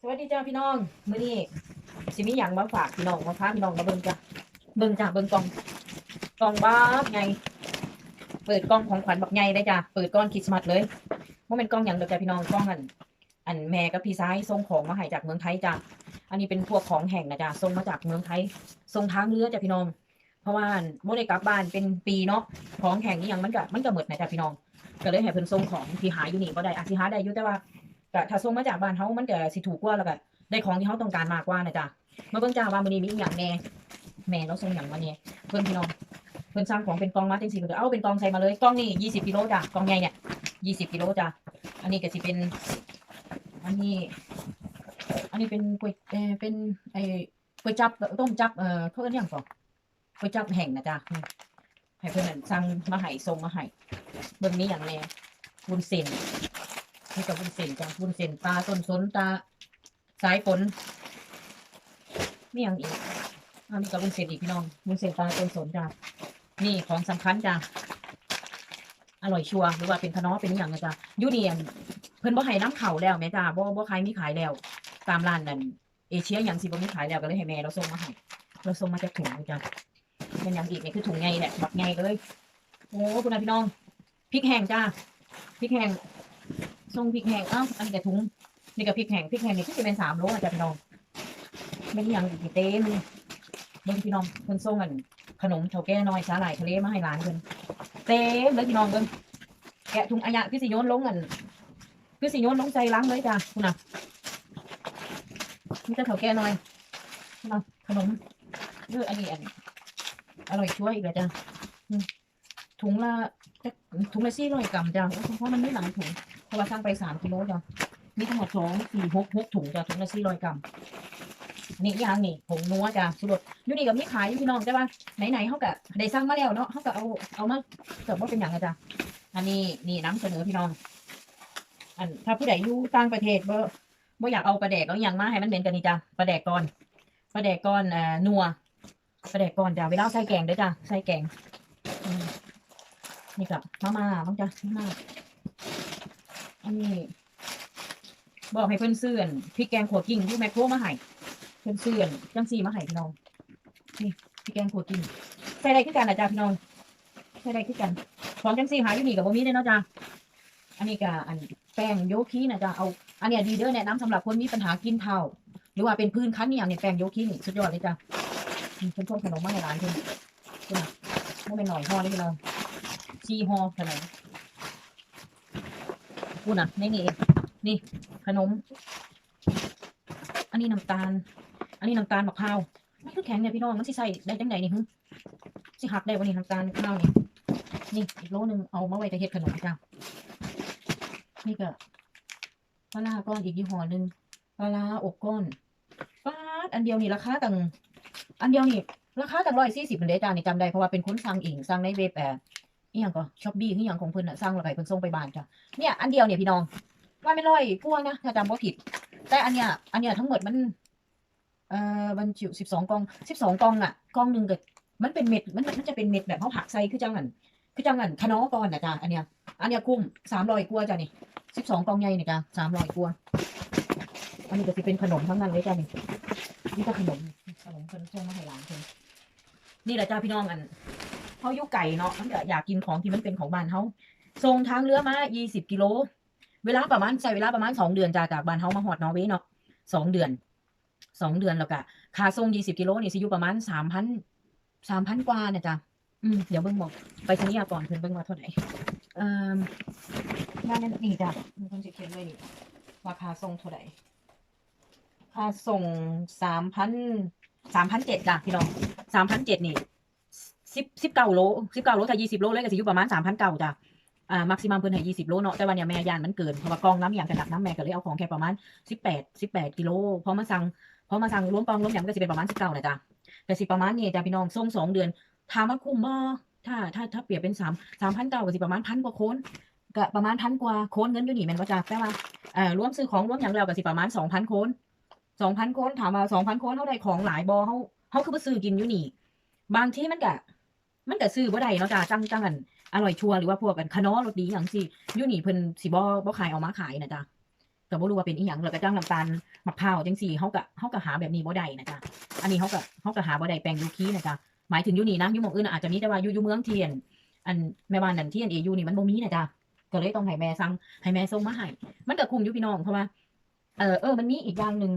สวัสดีจ้าพี่น้องมื้อนี้สิมีหยังมาฝากพี่น้องมาพาพี่น้องมาเบิ่งจ้ะเบิ่งจ้ะเบิ่งกล่องกล่องบักใหญ่เปิดกล่องของขวัญบักใหญ่ได้จ้ะเปิดก้อนคริสต์มาสเลยว่าเป็นกล่องหยังเด้อจ้ะพี่น้องกล่องอันอันแม่กับพี่ซ้ายส่งของมาให้จากเมืองไทยจ้ะอันนี้เป็นพวกของแห่งนะจ้ะส่งมาจากเมืองไทยส่งทางเรือจ้ะพี่น้อง เพราะว่าบ่ได้กลับบ้านเป็นปีเนาะของแห่งนี้ยังมันก็มันก็หมดนะจ้ะพี่น้อง ก็เลยให้เพิ่นส่งของที่หาอยู่นี่บ่ได้อาจสิหาได้อยู่แต่ว่า ก็ถ้าส่งมาจากบ้านเฮามันก็สิถูกกว่าแล้วก็ได้ของที่เฮาต้องการมากกว่านะจ๊ะมาเบิ่งจ้าว่ามื้อนี้มีอีหยังแน่แม่เราส่งหยังมาแหน่เพิ่นพี่น้องเพิ่นสั่งของเป็นกองมาจังซี่เพิ่นเอาเป็นกองใส่มาเลยกล่องนี่20กิโลจ้ะกล่องใหญ่เนี่ย20กิโลจ้ะอันนี้ก็สิเป็น อันนี้ อันนี้เป็นก๋วยเอ่อเป็นไอ้ก๋วยจับต้มจับเอ่อเขาเรียกหยังก่อนก๋วยจับแห้งนะจ๊ะให้เพิ่นนั่นสั่งมาให้ส่งมาให้เบิ่งมีหยังแน่วุ้นเส้น นี่กับวุ้นเส้นจ้ะวุ้นเส้นตาต้นสนตาสายฝนมีอย่างอีกอันนี้กับวุ้นเส้นอีกพี่น้องวุ้นเส้นตาต้นสนจ้ะนี่ของสำคัญจ้ะอร่อยชัวร์หรือว่าเป็นขนอเป็นอย่างนะจ้ะยูเนียนเพิ่นบ่ให้น้ำเข่าแล้วแม่จ้าบ่บ่ขายมีขายแล้ว ตามร้านนั่นเอเชียอย่างสิบ่มีขายแล้วก็เลยให้แม่เราส่งมาให้เราส่งมาจากถุงจ้ะเป็นอย่างอีกนี่คือถุงใหญ่แหละบักใหญ่เลยโอ้คุณนะพี่น้องพริกแห้งจ้าพริกแห้ง ส่งพริกแห้งอ้าวอันนี้ก็ถุงนี่ก็พริกแห้งพริกแห้งนี่ก็จะเป็นสามโลอะจ้ะพี่น้องไม่มีอย่างอีกเต็มเบิ่งพี่น้องเพิ่นส่งกันขนมเถาแก่น้อยสาหร่ายทะเลมาให้ร้านเพิ่นเต็มเลยพี่น้องเบิ่งแกะถุงอายะคือสิโยนลงกันคือสิโยนลงใจล้างเลยจ้ะคุณน่ะมีแต่เถาแก่น้อยขนมเอออันนี้อันอร่อยช่วยอีกแล้วจ้ะ ถุงละถุงละสี่ร้อยกรัมจ้ะเพราะมันไม่หลายถุงเพราะว่าสั่งไปสามกิโลจ้ะมีทั้งหมดสองสี่หกหกถุงจ้ะถุงละสี่ร้อยกรัมนี่อีกอย่างนี่ผงนัวจ้ะสุดอยู่นี่กับมีขายอยู่พี่น้องจ้ะว่าไหนๆเขาก็ได้สั่งมาแล้วเนาะเขาก็เอาเอามาเสิร์ฟว่าเป็นอย่างไรจ้ะอันนี้นี่น้ำเสนอพี่น้อง อันถ้าผู้ใดอยู่ต่างประเทศบ่บ่อยากเอาปลาแดกเอาอย่างมาให้มันเหม็นกันนี่จ้ะปลาแดกก่อนปลาแดกก่อนเอ่อนัวปลาแดกก่อนจ้ะเวลาใส่แกงด้อจ้ะใส่แกง นี่กับมามาบ้างจ้ะมาม่าอันนี้ บอกให้เพื่อนเสื่อนพริกแกงขัวกิ่งที่แมคโครมาให้เพื่อนเสื่อนจังสีมาให้พี่น้องนี่พริกแกงขัวกิ่งใส่ได้คือกันนะจ๊ะพี่น้องใส่ได้คือกันของจังสีหาอยู่นี่กับบ่มีเลยเนาะจ๊ะอันนี้ก็อันแป้งโยคีนะจ๊ะเอาอันเนี้ยดีเด้อแนะนำสำหรับคนมีปัญหากินเท้าหรือว่าเป็นพื้นคันเนี่ยเนี่ยแป้งโยคีนี่สุดยอดเลยจ้ะเป็นพวกขนมมาในร้านเพิ่นเพิ่นน่ะบ่แม่นหน่อยห่อเลย พี่น้องสี่ห่อขนมพูดนะนี่นี่นี่ ขนม อันนี้น้ำตาล อันนี้น้ำตาลมะพร้าวมันคือแข็งเนี่ยพี่น้องมันสิใส่ได้จังไงนี่ฮึสิหักได้วันนี้น้ำตาลข้าวนี่นี่อีกโลนึงเอามาไว้จะเฮ็ดขนมจ้านี่ก็ปลาร้าก้อนอีกยี่ห้อหนึ่งปลาร้าอบก้อนปลาอันเดียวนี่ราคาตั้งอันเดียวนี่ราคาตั้งร้อยสี่สิบเดจ้านี่จำได้เพราะว่าเป็นคนสั่งเองสั่งในเว็บแอร์ อีหยังก็ช้อปปี้อีหยังของเพิ่นน่ะสั่งแล้วก็ให้เพิ่นส่งไปบ้านจ้ะเนี่ยอันเดียวเนี่ยพี่น้องว่าไม่ร้อยกว่านะถ้าจำว่าผิด แต่อันเนี้ยอันเนี้ยทั้งหมดมันเอ่อบรรจุสิบสองกองสิบสองกองอะกองหนึ่งเก็มันเป็นเม็ดมันมันจะเป็นเม็ดแบบเขาผักใส่คือจังหันคือจังหันขนอก่อนนะจ๊ะอันเนี้ยอันเนี้ยคุ้มสามร้อยกว่าจ้ะนี่สิบสองกองใหญ่เนี่ยจ้ะสามร้อยกว่าอันนี้ก็จะเป็นขนมทั้งนั้นเลยจ้ะนี่นี่ก็ขนมขนมเพิ่นส่งมาให้ร้านเพิ่นนี่แหละจ้าพี่น้องอัน เขาอยู่ไก่เนาะมันก็อยากกินของที่มันเป็นของบ้านเขาส่งทางเรือมา20กิโล เวลาประมาณใช้เวลาประมาณ2เดือนจากจากบ้านเฮามาฮอดนอร์เวย์เนาะ2เดือน2เดือนแล้วก็ค่าส่ง20กิโลนี่สิอยู่ประมาณ3,000 3,000กว่าเนี่ยจ้ะอืมเดี๋ยวเบิ่งบอกไปสัญญาก่อนเพิ่นเบิ่งว่าเท่าไหร่เอ่องานนั้นนี่จ้ะมีคนสิเขียนไว้นี่ว่าค่าส่งเท่าไหร่ค่าส่ง3,000 3,700จ้ะพี่น้อง3,700นี่ สิบสิบเก้าโลสิบเก้าโลถ้ายี่สิบโลเลยก็สิอยู่ประมาณสามพันเก้าจ้ะอ่ามักซิมัมเพิ่นให้ยี่สิบโลเนาะแต่ว่าเนี่ยแม่ยานมันเกินเพราะว่ากองน้ำอย่างกระดับน้ำแม่ก็เลยเอาของแค่ประมาณสิบแปดสิบแปดกิโลพอมาสั่งพอมาสั่งรวมกองรวมยำก็สิเป็นประมาณสิบเก้าเลยจ้ะแต่สิประมาณนี้จ้ะพี่น้องส่งสองเดือนถามว่าคุ้มบ่ถ้าถ้าถ้าเปรียบเป็นสามสามพันเก้าก็สิประมาณพันกว่าโคนก็ประมาณพันกว่าโคนเงินอยู่นี่แม่นว่าจ้ะแต่ว่าอ่อรวมซื้อของรวมอย่างแล้วก็สิประมาณสองพันโคนสองพันโคนถามว่าสองพันโคนเท่าได้ของหลายบ่เฮาเฮาคือบ่ซื้อกินอยู่นี่ บางที่มันก็ มันก็ซื้อบ่ได้เนาะจ้าจังจังกันอร่อยชัวร์หรือว่าพวกกันขนอรสดีอย่างสิยูนี่เพิ่นสิบ่บ่ขายเอามาขายนะจ้ะก็บ่รู้ว่าเป็นอีหยังแล้วก็จ้างน้ำตาลมะพร้าวจังซี่เฮาก็เฮาก็หาแบบนี้บ่ได้นะจ๊ะอันนี้เฮาก็เฮาก็หาบ่ได้แป้งยูคีนะจ๊ะหมายถึงยูนี่นะยูหมองอื่นอาจจะมีแต่ว่ายูยูเมืองเทียน อันแม่บ้านนั่นที่อันเอยูนี่มันบ่มีนะจ๊ะก็เลยต้องให้แม่สั่งให้แม่ส่งมาให้มันก็คุ้มอยู่พี่น้องเพราะว่าเออเออมันมีอีกอย่างหนึ่ง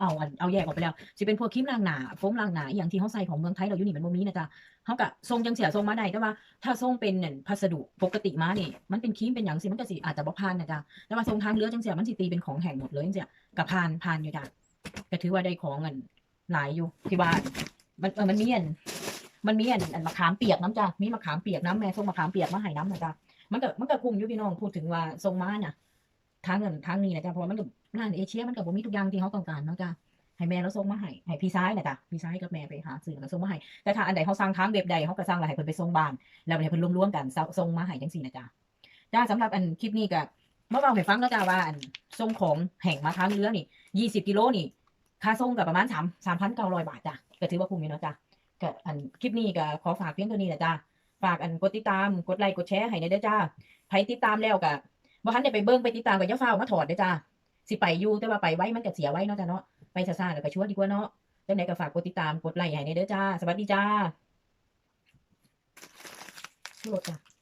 เอาอันเอาแยกออกไปแล้วสิเป็นพวกครีมล้างหน้าโฟมล้างหน้าอย่างที่เฮาใส่ของเมืองไทยเราอยู่นี่มันบ่มีนะจ๊ะเฮาก็ส่งจังเสียส่งมาได้แต่ว่า ถ้าส่งเป็นเนั่นพัสดุปกติมานี่มันเป็นครีมเป็นหยังสิมันก็สิอาจจะบ่ผ่านนะจ๊ะแต่ว่าส่งทางเรือจังเสียมันสิตีเป็นของแห้งหมดเลยจังเสียก็ผ่านผ่านอยู่จ้ะก็ถือว่าได้ของอันหลายอยู่ที่บ้านมันเออมันมีอันมันมีอันอันมะขามเปียกน้ำจ้ะมีมะขามเปียกน้ำแม่ส่งมะขามเปียกมาให้น้ำนะจ๊ะมันก็มันก็คุ้มอยู่พี่น้องพูดถึงว่าส่งมาน่ะ ทางเงินทางนี้นะจ๊ะเพราะว่ามันก็ร้านเอเชียมันก็บ่มีทุกอย่างที่เขาต้องการเนาะจ้ะให้แม่เราส่งมาให้ให้พี่ซ้ายนะจ๊ะพี่ซ้ายกับแม่ไปหาซื้อแล้วส่งมาให้แต่ถ้าอันใดเขาสั่งทางเว็บใดเขาก็สั่งแล้วให้เพิ่นไปส่งบ้านแล้วให้เพิ่นรวมๆกันส่งมาให้จังซี่นะจ๊ะจ้าสำหรับอันคลิปนี้ก็มาเว้าให้ฟังแล้วจ้าว่าอันส่งของแห่งมาทางเรือนี่20กิโลนี่ค่าส่งก็ประมาณ3 3,900บาทจ้ะก็ถือว่าคุ้มอยู่นะจ้ะก็อันคลิปนี้ก็ขอฝากเพียงเท่านี้แหละจ้าฝากอันกดติดตามกดไลค์กดแชร์ให้ได้เด้อจ้าใครติดตามแล้วก็ บ่ทันได้ไปเบิ่งไปติดตามก็อย่าฟ้าวมาถอดเด้อจ้าสิไปอยู่แต่ว่าไปไว้มันก็เสียไว้เนาะจ้าเนาะไปซ่าแล้วก็ชวร์ดีกว่าเนาะจังไดก็ฝากกดติดตามกดไลค์ให้ได้เด้อจ้า สวัสดีจ้าโหลดจ้า